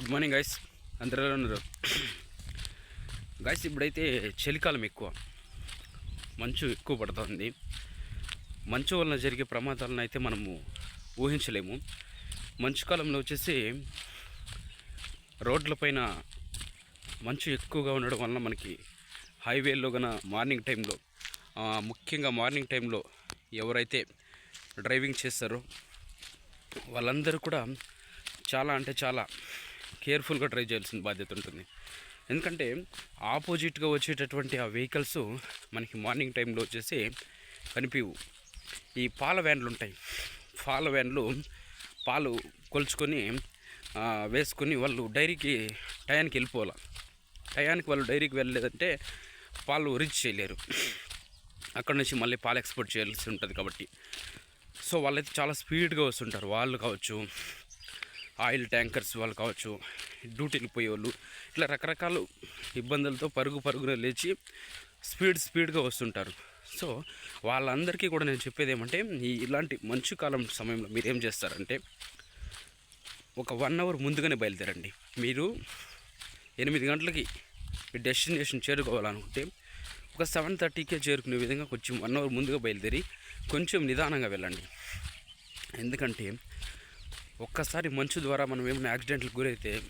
Good morning guys అందరూ ఉన్నారు. Guys ఇప్పుడైతే చలికాలం ఎక్కువ. మంచు ఎక్కువ పడుతుంది. మంచు వలన జరిగే ప్రమాదాలను అయితే మనము ఊహించలేము. మంచు కాలంలో వచ్చేసి రోడ్లపైన మంచు ఎక్కువగా ఉండడం వలన మనకి హైవేల్లో గన మార్నింగ్ టైంలో ముఖ్యంగా మార్నింగ్ టైంలో ఎవరైతే డ్రైవింగ్ చేస్తారో వాళ్ళందరూ కూడా చాలా అంటే చాలా కేర్ఫుల్గా డ్రైవ్ చేయాల్సిన బాధ్యత ఉంటుంది. ఎందుకంటే ఆపోజిట్గా వచ్చేటటువంటి ఆ వెహికల్స్ మనకి మార్నింగ్ టైంలో వచ్చేసి కనిపించవు ఈ పాల వ్యాన్లు ఉంటాయి. పాల వ్యాన్లు పాలు కొలుచుకొని వేసుకొని వాళ్ళు డైరీకి టయానికి వెళ్ళిపోవాలి. టయానికి వాళ్ళు డైరీకి వెళ్ళలేదంటే పాలు రీచ్ చేయలేరు. అక్కడ నుంచి మళ్ళీ పాలు ఎక్స్పోర్ట్ చేయాల్సి ఉంటుంది కాబట్టి. సో వాళ్ళైతే చాలా స్పీడ్గా వస్తుంటారు. వాళ్ళు కావచ్చు ఆయిల్ ట్యాంకర్స్ వాళ్ళు కావచ్చు డ్యూటీకి పోయేవాళ్ళు ఇట్లా రకరకాల ఇబ్బందులతో పరుగు పరుగున లేచి స్పీడ్ స్పీడ్గా వస్తుంటారు. సో వాళ్ళందరికీ కూడా నేను చెప్పేది ఏమంటే ఈ ఇలాంటి మంచు కాలం సమయంలో మీరు ఏం చేస్తారంటే ఒక వన్ అవర్ ముందుగానే బయలుదేరండి. మీరు ఎనిమిది గంటలకి డెస్టినేషన్ చేరుకోవాలనుకుంటే ఒక సెవెన్ థర్టీకే చేరుకునే విధంగా కొంచెం వన్ అవర్ ముందుగా బయలుదేరి కొంచెం నిదానంగా వెళ్ళండి. ఎందుకంటే ఒక్కసారి మంచు ద్వారా మనం ఏమైనా యాక్సిడెంట్లకు గురైతే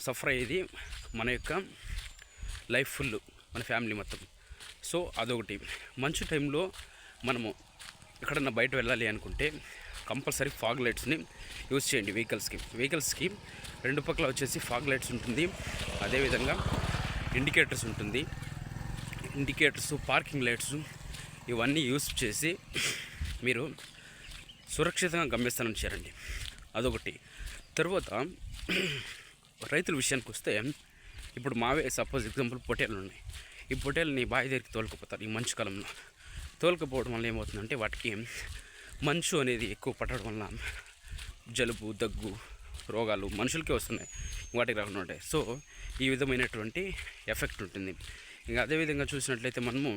సఫర్ అయ్యేది మన యొక్క లైఫ్ ఫుల్ మన ఫ్యామిలీ మొత్తం. సో అదొకటి. మంచు టైంలో మనము ఎక్కడన్నా బయట వెళ్ళాలి అనుకుంటే కంపల్సరీ ఫాగ్ లైట్స్ని యూజ్ చేయండి వెహికల్స్కి. వెహికల్స్కి రెండు పక్కల వచ్చేసి ఫాగ్ లైట్స్ ఉంటుంది. అదేవిధంగా ఇండికేటర్స్ ఉంటుంది. ఇండికేటర్స్ పార్కింగ్ లైట్స్ ఇవన్నీ యూజ్ చేసి మీరు సురక్షితంగా గమ్యస్థానం చేరండి. అదొకటి. తర్వాత రైతుల విషయానికి వస్తే ఇప్పుడు మావే సపోజ్ ఎగ్జాంపుల్ పొటేలు ఉన్నాయి. ఈ పొటేల్ని బావి దగ్గరికి తోలుకుపోతారు ఈ మంచు కాలంలో. తోలుకుపోవడం వల్ల ఏమవుతుందంటే వాటికి మంచు అనేది ఎక్కువ పట్టడం వల్ల జలుబు దగ్గు రోగాలు మనుషులకే వస్తున్నాయి. వాటికి రాకుండా ఉంటాయి సో ఈ విధమైనటువంటి ఎఫెక్ట్ ఉంటుంది. ఇంకా అదేవిధంగా చూసినట్లయితే మనము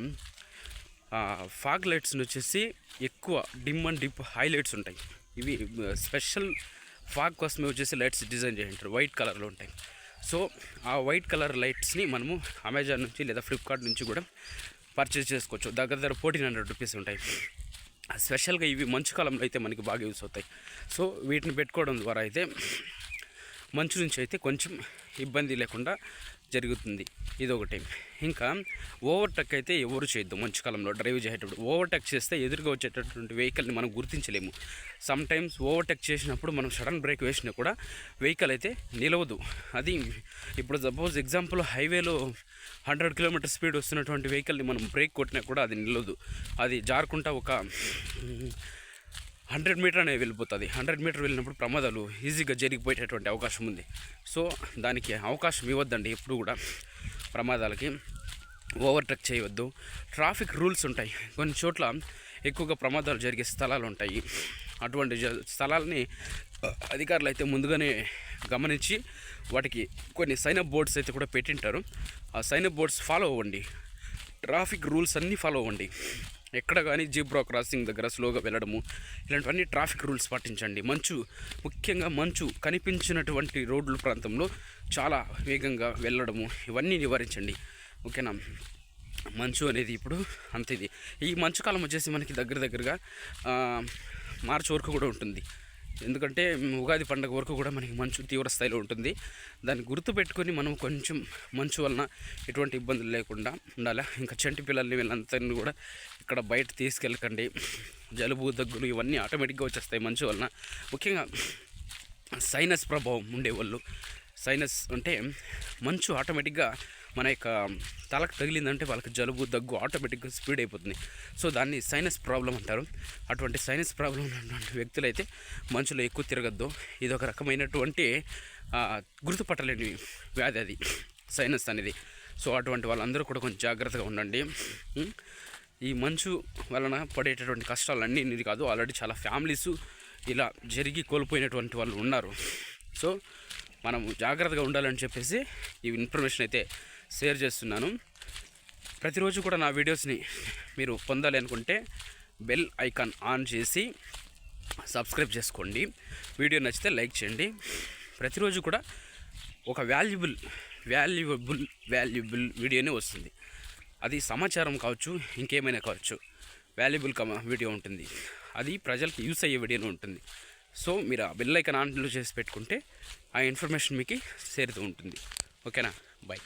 ఫాగ్ లైట్స్ని వచ్చేసి ఎక్కువ డిమ్ అండ్ డిప్ హైలైట్స్ ఉంటాయి. ఇవి స్పెషల్ ఫాగ్ కోసం వచ్చేసి లైట్స్ డిజైన్ చేసింటారు. వైట్ కలర్లో ఉంటాయి. సో ఆ వైట్ కలర్ లైట్స్ని మనము అమెజాన్ నుంచి లేదా ఫ్లిప్కార్ట్ నుంచి కూడా పర్చేస్ చేసుకోవచ్చు. దగ్గర దగ్గర ఫోర్టీన్ హండ్రెడ్ రూపీస్ ఉంటాయి. స్పెషల్గా ఇవి మంచు కాలంలో అయితే మనకి బాగా యూస్ అవుతాయి. సో వీటిని పెట్టుకోవడం ద్వారా అయితే మంచు నుంచి అయితే కొంచెం ఇబ్బంది లేకుండా జరుగుతుంది. ఇదొకటి. ఇంకా ఓవర్టేక్ అయితే ఎవరు చేయొద్దు. మంచు కాలంలో డ్రైవ్ చేసేటప్పుడు ఓవర్టేక్ చేస్తే ఎదురుగా వచ్చేటటువంటి వెహికల్ని మనం గుర్తించలేము. సమ్ టైమ్స్ ఓవర్టేక్ చేసినప్పుడు మనం సడన్ బ్రేక్ వేసినా కూడా వెహికల్ అయితే నిలవదు. అది ఇప్పుడు సపోజ్ ఎగ్జాంపుల్ హైవేలో హండ్రెడ్ కిలోమీటర్ స్పీడ్ వస్తున్నటువంటి వెహికల్ని మనం బ్రేక్ కొట్టినా కూడా అది నిలవదు. అది జారుకుంటా ఒక హండ్రెడ్ మీటర్ అనేది వెళ్ళిపోతుంది. హండ్రెడ్ మీటర్ వెళ్ళినప్పుడు ప్రమాదాలు ఈజీగా జరిగిపోయేటటువంటి అవకాశం ఉంది. సో దానికి అవకాశం ఇవ్వద్దండి ఎప్పుడు కూడా ప్రమాదాలకి. ఓవర్టేక్ చేయవద్దు. ట్రాఫిక్ రూల్స్ ఉంటాయి. కొన్ని చోట్ల ఎక్కువగా ప్రమాదాలు జరిగే స్థలాలు ఉంటాయి. అటువంటి జ- స్థలాలని అధికారులు అయితే ముందుగానే గమనించి వాటికి కొన్ని సైనప్ బోర్డ్స్ అయితే కూడా పెట్టింటారు. ఆ సైనప్ బోర్డ్స్ ఫాలో అవ్వండి. ట్రాఫిక్ రూల్స్ అన్నీ ఫాలో అవ్వండి. ఎక్కడ కానీ జీబ్రా క్రాసింగ్ దగ్గర స్లోగా వెళ్ళడము ఇలాంటివన్నీ ట్రాఫిక్ రూల్స్ పాటించండి. మంచు ముఖ్యంగా మంచు కనిపించినటువంటి రోడ్ల ప్రాంతంలో చాలా వేగంగా వెళ్ళడము ఇవన్నీ నివారించండి. ఓకేనా? మంచు అనేది ఇప్పుడు అంత ఇది. ఈ మంచు కాలం వచ్చేసి మనకి దగ్గర దగ్గరగా మార్చి వరకు కూడా ఉంటుంది. ఎందుకంటే ఉగాది పండుగ వరకు కూడా మనకి మంచు తీవ్ర స్థాయిలో ఉంటుంది. దాన్ని గుర్తుపెట్టుకొని మనం కొంచెం మంచు వలన ఎటువంటి ఇబ్బందులు లేకుండా ఉండాలి? ఇంకా చంటి పిల్లల్ని వీళ్ళందరినీ కూడా ఇక్కడ బయట తీసుకెళ్ళకండి. జలుబు దగ్గులు ఇవన్నీ ఆటోమేటిక్గా వచ్చేస్తాయి మంచు వలన. ముఖ్యంగా సైనస్ ప్రభావం ఉండేవాళ్ళు. సైనస్ అంటే మంచు ఆటోమేటిక్గా మన యొక్క తలకు తగిలిందంటే వాళ్ళకి జలుబు దగ్గు ఆటోమేటిక్గా స్పీడ్ అయిపోతుంది. సో దాన్ని సైనస్ ప్రాబ్లం అంటారు. అటువంటి సైనస్ ప్రాబ్లం ఉన్నటువంటి వ్యక్తులైతే మంచులో ఎక్కువ తిరగద్దు. ఇది ఒక రకమైనటువంటి గుర్తుపట్టలేని వ్యాధి అది సైనస్ అనేది. సో అటువంటి వాళ్ళందరూ కూడా కొంచెం జాగ్రత్తగా ఉండండి. ఈ మంచు వలన పడేటటువంటి కష్టాలన్నీ ఇది కాదు. ఆల్రెడీ చాలా ఫ్యామిలీస్ ఇలా జరిగి కోల్పోయినటువంటి వాళ్ళు ఉన్నారు. సో మనం జాగ్రత్తగా ఉండాలని చెప్పేసి ఈ ఇన్ఫర్మేషన్ అయితే షేర్ చేస్తున్నాను. ప్రతిరోజు కూడా నా వీడియోస్ని మీరు పొందాలి అనుకుంటే బెల్ ఐకాన్ ఆన్ చేసి సబ్స్క్రైబ్ చేసుకోండి. వీడియో నచ్చితే లైక్ చేయండి. ప్రతిరోజు కూడా ఒక వాల్యుబుల్ వాల్యుబుల్ వాల్యుబుల్ వీడియోనే వస్తుంది. అది సమాచారం కావచ్చు ఇంకేమైనా కావచ్చు. వాల్యుబుల్ కమ వీడియో ఉంటుంది. అది ప్రజలకు యూస్ అయ్యే వీడియోనే ఉంటుంది. సో మీరు ఆ బెల్ ఐకాన్ ఆన్లో చేసి పెట్టుకుంటే ఆ ఇన్ఫర్మేషన్ మీకు చేరుతూ ఉంటుంది. ఓకేనా? బాయ్